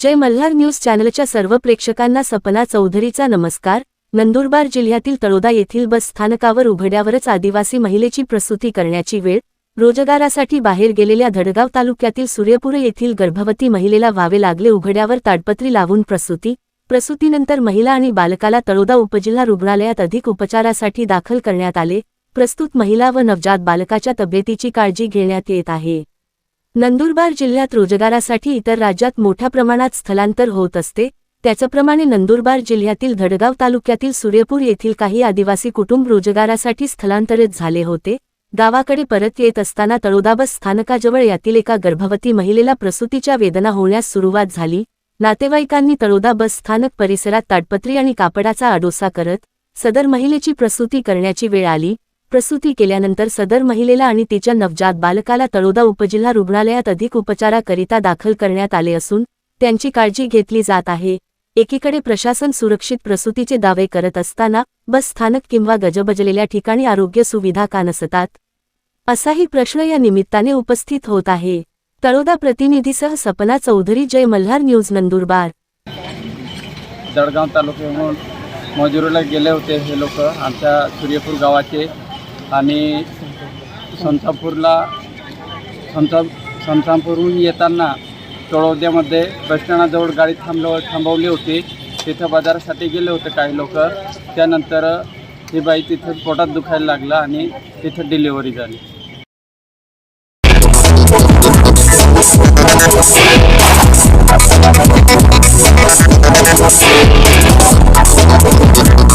जय Malhar news चॅनलच्या सर्व प्रेक्षकांना सपना चौधरीचा नमस्कार. नंदुरबार जिल्ह्यातील तळोदा येथील बस स्थानकावर उघड्यावरच आदिवासी महिलेची प्रसूती करण्याची वेळ. रोजगारासाठी बाहेर गेलेल्या धडगाव तालुक्यातील सूर्यपूर येथील गर्भवती महिलेला व्हावे लागले उघड्यावर ताडपत्री लावून प्रसूती. प्रसूतीनंतर महिला आणि बालकाला तळोदा उपजिल्हा रुग्णालयात अधिक उपचारासाठी दाखल करण्यात आले. प्रस्तुत महिला व नवजात बालकाच्या तब्येतीची काळजी घेण्यात येत आहे. नंदुरबार जिल्ह्यात रोजगारासाठी इतर राज्यात मोठ्या प्रमाणात स्थलांतर होत असते त्याचप्रमाणे नंदुरबार जिल्ह्यातील धडगाव तालुक्यातील सूर्यपूर येथील काही आदिवासी कुटुंब रोजगारासाठी स्थलांतरित झाले होते. गावाकडे परत येत असताना तळोदा बस स्थानकाजवळ यातील एका गर्भवती महिलेला प्रसूतीच्या वेदना होण्यास सुरुवात झाली. नातेवाईकांनी तळोदा बस स्थानक परिसरात ताडपत्री आणि कापडाचा आडोसा करत सदर महिलेची प्रसूती करण्याची वेळ आली. प्रसूती केल्यानंतर सदर महिलेला आणि तिच्या नवजात बालकाला तळोदा उपजिल्हा रुग्णालयात अधिक उपचाराकरिता दाखल करण्यात आले असून त्यांची काळजी घेतली जात आहे. एकीकडे प्रशासन सुरक्षित प्रसूतीचे दावे करत असताना बस स्थानक किंवा गजबजलेल्या ठिकाणी आरोग्य सुविधा का नसतात असाही प्रश्न या निमित्ताने उपस्थित होत आहे. तळोदा प्रतिनिधीसह सपना चौधरी जय मल्हार न्यूज नंदुरबार. जळगाव तालुक्याहून मजुरीला गेले होते हे लोक. आमच्या सूर्यपूर गावाचे आणि संतापूरला संता संतापूरहून येताना तळोद्यामध्ये बसस्टँडाजवळ गाडी थांबव थांबवली होती. तिथं बाजारासाठी गेले होते काही लोक. त्यानंतर ही बाई तिथं पोटात दुखायला लागलं आणि तिथं डिलिव्हरी झाली.